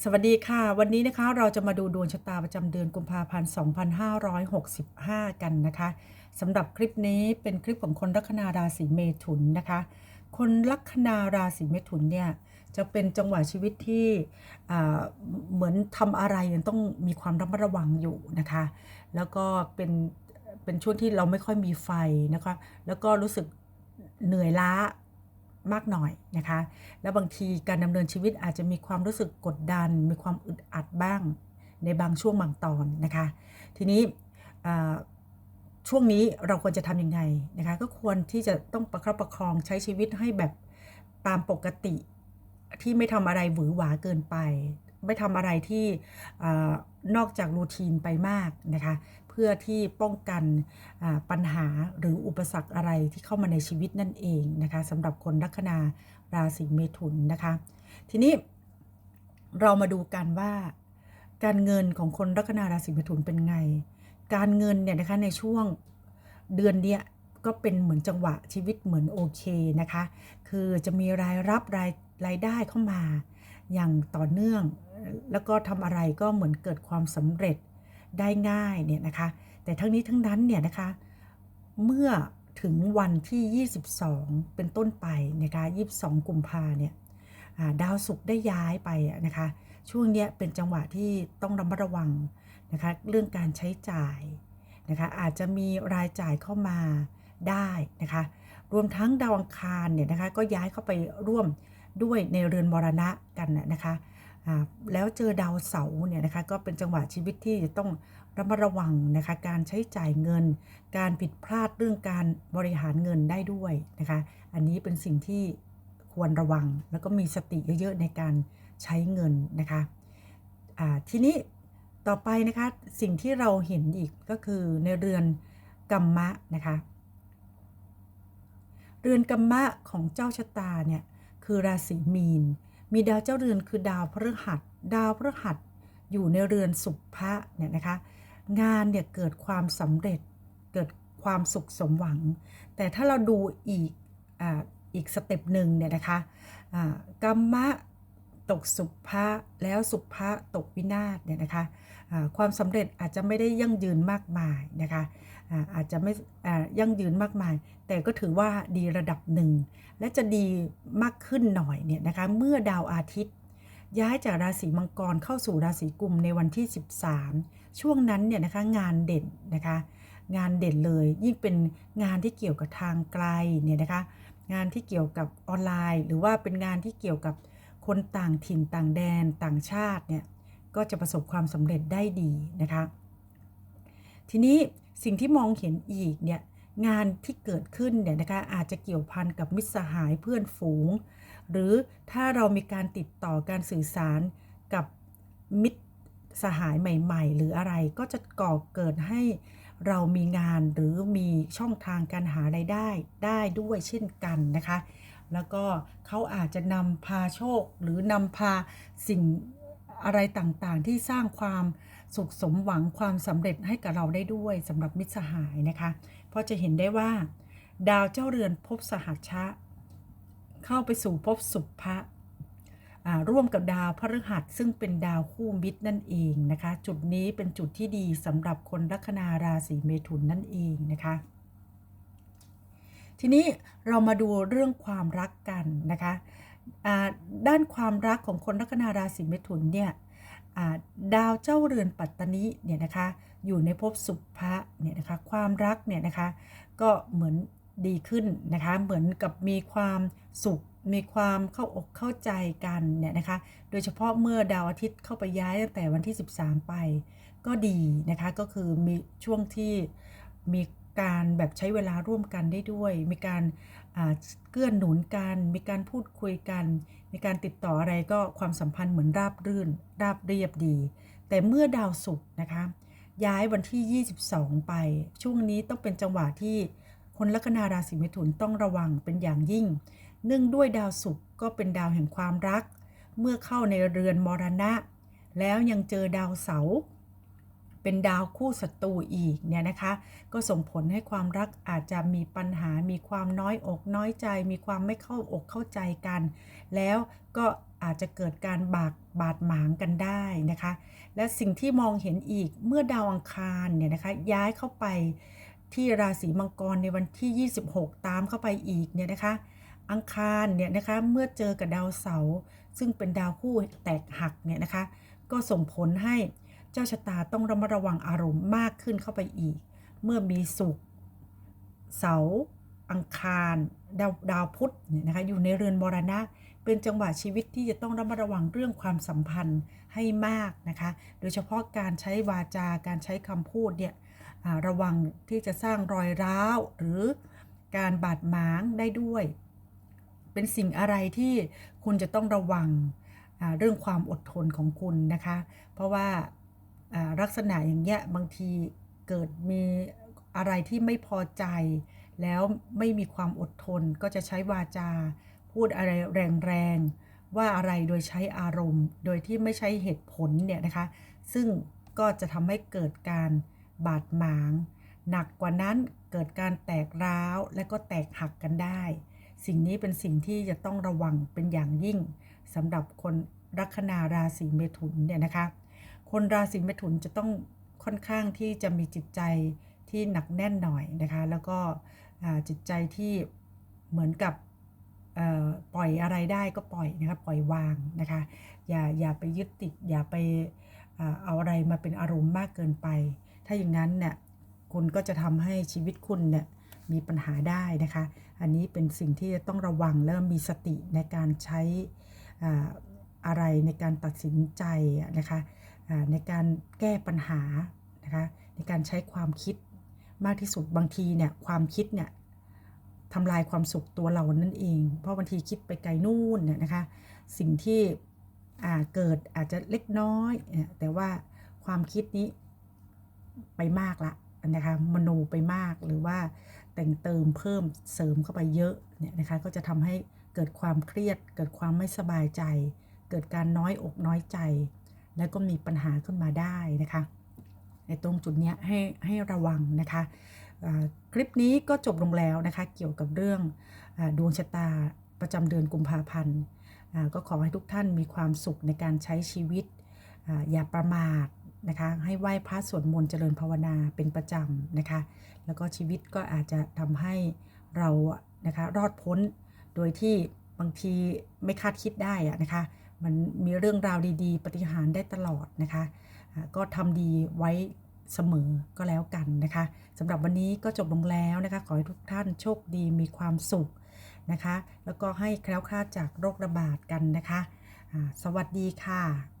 สวัสดีค่ะ วันนี้นะคะเราจะมาดูดวงชะตาประจำเดือนกุมภาพันธ์ 2565 กันนะคะสำหรับคลิปนี้เป็นคลิปของคนลัคนาราศีเมถุนนะคะ คนลัคนาราศีเมถุนเนี่ยจะเป็นจังหวะชีวิตที่เหมือนทำอะไรยังต้องมีความระมัดระวังอยู่นะคะ แล้วก็เป็นเป็นช่วงที่เราไม่ค่อยมีไฟนะคะ แล้วก็รู้สึกเหนื่อยล้า มากหน่อยนะคะ แล้วบางทีการดำเนินชีวิตอาจจะมีความรู้สึกกดดัน มีความอึดอัดบ้างในบางช่วงบางตอนนะคะ ทีนี้ช่วงนี้เราควรจะทำยังไงนะคะ ก็ควรที่จะต้องประคับประคองใช้ชีวิตให้แบบตามปกติที่ไม่ทำอะไรหวือหวาเกินไป ไม่ทำอะไรที่อนอกจากรูทีนไปมากนะคะ เพื่อที่ป้องกันปัญหาหรืออุปสรรคอะไรที่เข้ามาในชีวิตนั่นเองนะคะสำหรับคนลัคนาราศีเมถุนนะคะ ทีนี้เรามาดูกันว่า การเงินของคนลัคนาราศีเมถุนเป็นไง การเงินเนี่ยนะคะในช่วงเดือนเนี้ยก็เป็นเหมือนจังหวะชีวิตเหมือนโอเคนะคะ คือจะมีรายรับรายรายได้เข้ามาอย่างต่อเนื่อง แล้วก็ทำอะไรก็เหมือนเกิดความสำเร็จ ได้ง่ายเนี่ยนะคะ แต่ทั้งนี้ทั้งนั้นเนี่ยนะคะเมื่อถึงวันที่ 22 เป็นต้นไปนะคะ22 กุมภาเนี่ยดาวศุกร์ได้ย้ายไปอะนะคะ ช่วงเนี้ยเป็นจังหวะที่ต้องระมัดระวังนะคะเรื่องการใช้จ่ายนะคะอาจจะมีรายจ่ายเข้ามาได้นะคะ รวมทั้งดาวอังคารเนี่ยนะคะก็ย้ายเข้าไปร่วมด้วยในเรือนมรณะกันนะคะ แล้วเจอดาวเสาร์เนี่ยนะคะก็เป็นจังหวะชีวิตที่จะต้องระมัดระวังนะคะการใช้จ่ายเงิน การผิดพลาดเรื่องการบริหารเงินได้ด้วยนะคะ อันนี้เป็นสิ่งที่ควรระวังแล้วก็มีสติเยอะๆในการใช้เงินนะคะทีนี้ต่อไปนะคะสิ่งที่เราเห็นอีกก็คือในเรือนกัมมะนะคะเรือนกัมมะของเจ้าชะตาเนี่ยคือราศีมีน มีดาวเจ้าเรือนคือดาวพฤหัส ดาวพฤหัสอยู่ในเรือนสุภะเนี่ยนะคะ งานเนี่ยเกิดความสำเร็จเกิดความสุขสมหวัง แต่ถ้าเราดูอีกออีกสเต็ปหนึ่งเนี่ยนะคะกัมมะ ตกสุภะแล้วสุภะตกวินาศเนี่ยนะคะความสำเร็จอาจจะไม่ได้ยั่งยืนมากมายนะคะอาอาจจะไม่ยั่งยืนมากมาย แต่ก็ถือว่าดีระดับหนึ่ง และจะดีมากขึ้นหน่อยเนี่ยนะคะเมื่อดาวอาทิตย์ ย้ายจากราศีมังกรเข้าสู่ราศีกุมในวันที่ 13 ช่วงนั้นเนี่ยนะคะงานเด่นนะคะงานเด่นเลยยิ่งเป็นงานที่เกี่ยวกับทางไกลเนี่ยนะคะงานที่เกี่ยวกับออนไลน์ หรือว่าเป็นงานที่เกี่ยวกับ คนต่างถิ่นต่างแดนต่างชาติเนี่ยก็จะประสบความสำเร็จได้ดีนะคะ ทีนี้สิ่งที่มองเห็นอีกเนี่ยงานที่เกิดขึ้นเนี่ยนะคะอาจจะเกี่ยวพันกับมิตรสหายเพื่อนฝูง หรือถ้าเรามีการติดต่อการสื่อสารกับมิตรสหายใหม่ ๆ หรืออะไรก็จะก่อเกิดให้เรามีงานหรือมีช่องทางการหารายได้ได้ด้วยเช่นกันนะคะ แล้วก็เขาอาจจะนำพาโชค หรือนำพาสิ่งอะไรต่างๆ ที่สร้างความสุขสมหวังความสำเร็จให้กับเราได้ด้วยสำหรับมิตรสหายนะคะ เพราะจะเห็นได้ว่า ดาวเจ้าเรือนภพสหัชชะ เข้าไปสู่ภพสุภะร่วมกับดาวพฤหัสซึ่งเป็นดาวคู่มิตรนั่นเองนะคะ จุดนี้เป็นจุดที่ดีสำหรับคนลัคนาราศีเมถุนนั่นเองนะคะ ทีนี้เรามาดูเรื่องความรักกันนะคะด้านความรักของคนลัคนาราศีเมถุนเนี่ยดาวเจ้าเรือนปัตตนิเนี่ยนะคะอยู่ในภพสุภะเนี่ยนะคะความรักเนี่ยนะคะก็เหมือนดีขึ้นนะคะเหมือนกับมีความสุขมีความเข้าอกเข้าใจกันเนี่ยนะคะโดยเฉพาะเมื่อดาวอาทิตย์เข้าไปย้ายตั้งแต่วันที่ 13 ไป ก็ดีนะคะก็คือมีช่วงที่มี การแบบใช้เวลาร่วมกันได้ด้วย มีการเกื้อหนุนกัน มีการพูดคุยกัน มีการติดต่ออะไรก็ความสัมพันธ์เหมือนราบรื่น ราบเรียบดี แต่เมื่อดาวศุกร์นะคะ ย้ายวันที่ 22 ไป ช่วงนี้ต้องเป็นจังหวะที่คนลัคนาราศีเมถุนต้องระวังเป็นอย่างยิ่ง เนื่องด้วยดาวศุกร์ก็เป็นดาวแห่งความรัก เมื่อเข้าในเรือนมรณะ แล้วยังเจอดาวเสาร์ เป็นดาวคู่ศัตรูอีกเนี่ยนะคะ ก็ส่งผลให้ความรักอาจจะมีปัญหา มีความน้อยอกน้อยใจ มีความไม่เข้าอกเข้าใจกัน แล้วก็อาจจะเกิดการบากบาดหมางกันได้นะคะ และสิ่งที่มองเห็นอีกเมื่อดาวอังคารเนี่ยนะคะย้ายเข้าไปที่ราศีมังกรในวันที่ 26 ตามเข้าไปอีกเนี่ยนะคะ อังคารเนี่ยนะคะเมื่อเจอกับดาวเสาร์ซึ่งเป็นดาวคู่แตกหักเนี่ยนะคะ ก็ส่งผลให้ เจ้าชะตาต้องระมัดระวังอารมณ์มากขึ้นเข้าไปอีก เมื่อมีสุข เสาร์อังคารดาวดาวพุธเนี่ยนะคะอยู่ในเรือนมรณะ เป็นจังหวะชีวิตที่จะต้องระมัดระวังเรื่องความสัมพันธ์ให้มากนะคะ โดยเฉพาะการใช้วาจาการใช้คำพูดเนี่ยระวังที่จะสร้างรอยร้าวหรือการบาดหมางได้ด้วย เป็นสิ่งอะไรที่คุณจะต้องระวังเรื่องความอดทนของคุณนะคะ เพราะว่า ลักษณะอย่างเงี้ยบางทีเกิดมีอะไรที่ไม่พอใจ แล้วไม่มีความอดทนก็จะใช้วาจา พูดอะไรแรงๆ ว่าอะไรโดยใช้อารมณ์ โดยที่ไม่ใช้เหตุผลเนี่ยนะคะ ซึ่งก็จะทำให้เกิดการบาดหมาง หนักกว่านั้นเกิดการแตกร้าวและก็แตกหักกันได้ สิ่งนี้เป็นสิ่งที่จะต้องระวังเป็นอย่างยิ่งสำหรับคนลัคนาราศีเมถุนเนี่ยนะคะ คนราศีเมถุนจะต้องค่อนข้างที่จะมีจิตใจที่หนักแน่นหน่อยนะคะ แล้วก็จิตใจที่เหมือนกับปล่อยอะไรได้ก็ปล่อยนะคะปล่อยวางนะคะ อย่าอย่าไปยึดติด อย่าไปเอาอะไรมาเป็นอารมณ์มากเกินไป ถ้าอย่างนั้นเนี่ยคุณก็จะทำให้ชีวิตคุณเนี่ยมีปัญหาได้นะคะ อันนี้เป็นสิ่งที่จะต้องระวังและมีสติในการใช้อะไรในการตัดสินใจนะคะ ในการแก้ปัญหานะคะในการใช้ความคิดมากที่สุดบางทีเนี่ยความคิดเนี่ยทำลายความสุขตัวเรานั่นเอง เพราะบางทีคิดไปไกลนู่นเนี่ยนะคะสิ่งที่เกิดอาจจะเล็กน้อยแต่ว่าความคิดนี้ไปมากละนะคะมโนไปมากหรือว่าแต่งเติมเพิ่มเสริมเข้าไปเยอะเนี่ยนะคะก็จะทำให้เกิดความเครียด เกิดความไม่สบายใจ เกิดการน้อยอกน้อยใจ แล้วก็มีปัญหาขึ้นมาได้นะคะในตรงจุดนี้ให้ให้ระวังนะคะคลิปนี้ก็จบลงแล้วนะคะเกี่ยวกับเรื่องอดวงชะตาประจำเดือนกุมภาพันธ์ก็ขอให้ทุกท่านมีความสุขในการใช้ชีวิตออย่าประมาทนะคะให้ไหว้พระสวดมนต์เจริญภาวนาเป็นประจำนะคะแล้วก็ชีวิตก็อาจจะทำให้เรานะคะรอดพ้นโดยที่บางทีไม่คาดคิดได้ะนะคะ มันมีเรื่องราวดีๆ ปฏิหารได้ตลอดนะคะก็ทำดีไว้เสมอก็แล้วกันนะคะสำหรับวันนี้ก็จบลงแล้วนะคะ ขอให้ทุกท่านโชคดีมีความสุขนะคะ แล้วก็ให้แคล้วคลาดจากโรคระบาดกันนะคะ สวัสดีค่ะ